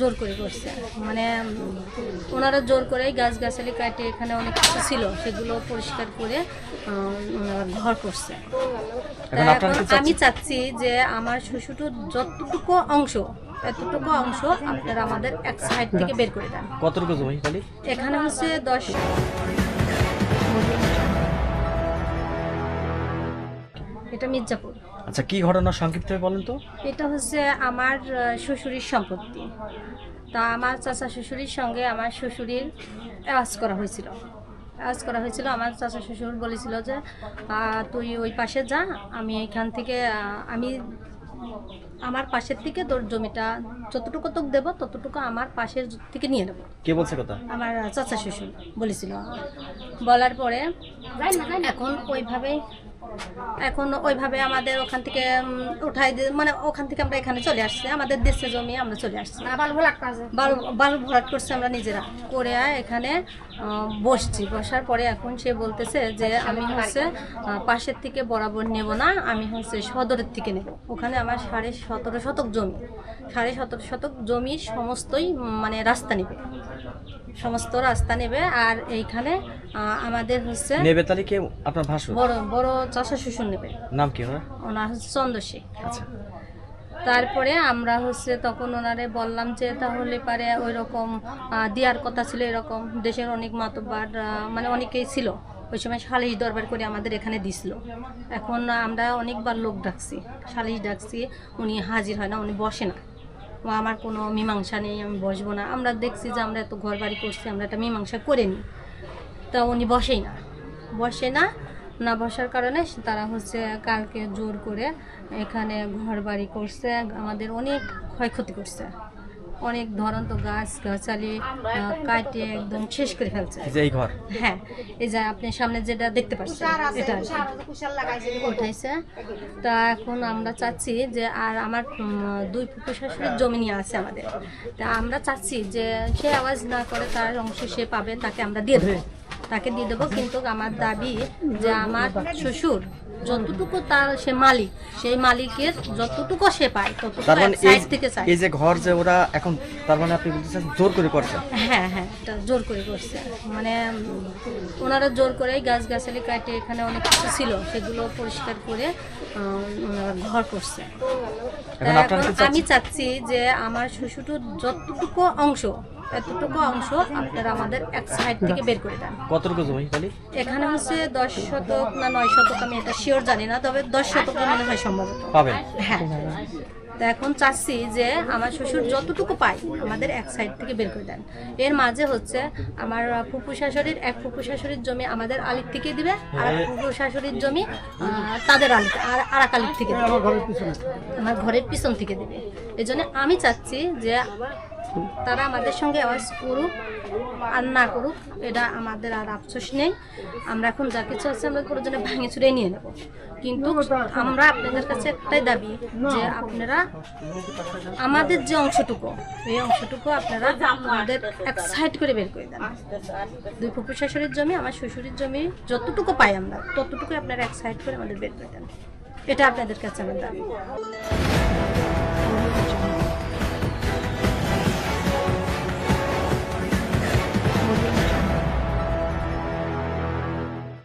জোর করে করছে। মানে ওনারা জোর করে গাছ গাছালি কাটে এখানে অনেক কিছু ছিল সেগুলো পরিষ্কার করে ঘর করছে? আমি চাচ্ছি যে আমার শ্বশুরটোর যতটুকু অংশ এতটুকু অংশ আপনারা আমাদের এক সাইড থেকে বের করে দেন। কতটুকু জমি খালি? এখানে হচ্ছে দশ এটা মির্জাপুর। আচ্ছা কি ঘটনা সংক্ষিপ্ত বলেন তো? এটা হচ্ছে আমার শ্বশুরের সম্পত্তি। তা আমার চাচা শ্বশুরের সঙ্গে আমার শ্বশুরের আওয়াজ করা হয়েছিল। আওয়াজ করা হয়েছিল আমার চাচা শ্বশুর বলেছিল যে তুই ওই পাশে যা আমি এখান থেকে আমি আমার পাশের থেকে তোর জমিটা যতটুকু তোকে দেবো ততটুকু আমার পাশের থেকে নিয়ে নেব। কে বলছে কথা? আমার চাচা শ্বশুর বলেছিল। বলার পরে এখন ওইভাবেই এখন ওইভাবে আমাদের ওখান থেকে উঠাই দিয়ে মানে ওখান থেকে আমরা এখানে চলে আসছি। আমাদের দেশে জমি আমরা চলে আসছি। বালু বালু ভরাট করছি আমরা নিজেরা। করে এখানে বসছি। বসার পরে এখন সে বলতেছে যে আমি হচ্ছে পাশের থেকে বরাবর নেব না আমি হচ্ছে সদরের থেকে নেব। ওখানে আমার সাড়ে সতেরো শতক জমি। সাড়ে সতেরো শতক জমির সমস্তই মানে রাস্তা নেবে। সমস্ত রাস্তা নেবে আর এইখানে আমাদের হচ্ছে নেবে তাহলে কে? আপনার ভাসুর? বড় বড় চাষা শ্বশুর নেবে। নাম কি ওনার? ওনার হচ্ছে চন্দ্রশেখ আচ্ছা। তারপরে আমরা হচ্ছে তখন ওনারে বললাম যে তাহলে পারে ওই রকম দেওয়ার কথা ছিল এরকম দেশের অনেক মাতব্বার মানে অনেকেই ছিল। ওই সময় সালিশ দরবার করে আমাদের এখানে দিছিল। এখন আমরা অনেকবার লোক ডাকছি সালিশ ডাকছি উনি হাজির হয় না উনি বসে না। আমার কোনো মীমাংসা নেই, আমি বসবো না। আমরা দেখছি যে আমরা এত ঘর বাড়ি করছি, আমরা একটা মীমাংসা করে নিই। তা উনি বসেই না। বসে না না বসার কারণে তারা হচ্ছে কালকে জোর করে এখানে ঘর বাড়ি করছে, আমাদের অনেক ক্ষয়ক্ষতি করছে। অনেক ধরন্ত গাছ গাছালি কাটে একদম শেষ করে ফেলছে। এই ঘর। হ্যাঁ এই যে আপনি সামনে যেটা দেখতে পাচ্ছেন এটা। উঠাইছে। তা এখন আমরা চাচ্ছি যে আর আমার দুই ফুপু শাশুড়ির জমি নিয়ে আছে আমাদের। তা আমরা চাচ্ছি যে সে আওয়াজ না করে তার অংশ সে পাবে তাকে আমরা দিয়ে দেবো। তাকে দিয়ে দেবো কিন্তু আমার দাবি যে আমার শ্বশুর যতটুকু তার সে মালিক সেই মালিকের যতটুকু সে পায় ততটুকু তার মানে এই সাইড থেকে চাই এই যে ঘর যে ওরা এখন তার মানে আপনি বলতেছেন জোর করে করছে। হ্যাঁ হ্যাঁ এটা জোর করে করছে। মানে উম, ওনারা জোর করে গাছ গাছালি কাটে এখানে অনেক কিছু ছিল সেগুলো পরিষ্কার করে ওনারা ঘর করছে। তা এখন আমি চাচ্ছি যে আমার শ্বশুরটোর যতটুকু অংশ এতটুকু অংশ আপনারা আমাদের এক সাইড থেকে বের করে দেন। কতটুকু জমি খালি? এখানে হচ্ছে দশ শতক না নয় শতক আমি এটা শিওর জানি না তবে দশ শতক মনে হয় সম্ভবত। পাবেন? হ্যাঁ। তা এখন চাচ্ছি যে আমার শ্বশুর যতটুকু পাই আমাদের এক সাইড থেকে বের করে দেন। এর মাঝে হচ্ছে আমার ফুফু শাশুড়ির এক ফুফু শাশুড়ির জমি আমাদের আলির থেকে দিবে আর এক ফুফু শাশুড়ির জমি তাদের আলি আর আর এক আলির থেকে দিবে। আমার ঘরের পিছন। থেকে দিবে। এই জন্য আমি চাচ্ছি যে তারা আমাদের সঙ্গে আওয়াজ করুক আর না করুক, এটা আমাদের আর আফসোস নেই। আমরা এখন যা কিছু আছে আমরা প্রয়োজনে ভাঙে চুরে নিয়ে নেব। কিন্তু আমরা আপনাদের কাছে একটাই দাবি যে আপনারা আমাদের যে অংশটুকু, এই অংশটুকু আপনারা আমাদের এক সাইড করে বের করে দেন। দুই ফুপু শাশুড়ির জমি, আমার শ্বশুরের জমি, যতটুকু পাই আমরা ততটুকু আপনারা এক সাইড করে আমাদের বের করে দেন। এটা আপনাদের কাছে আমার দাবি।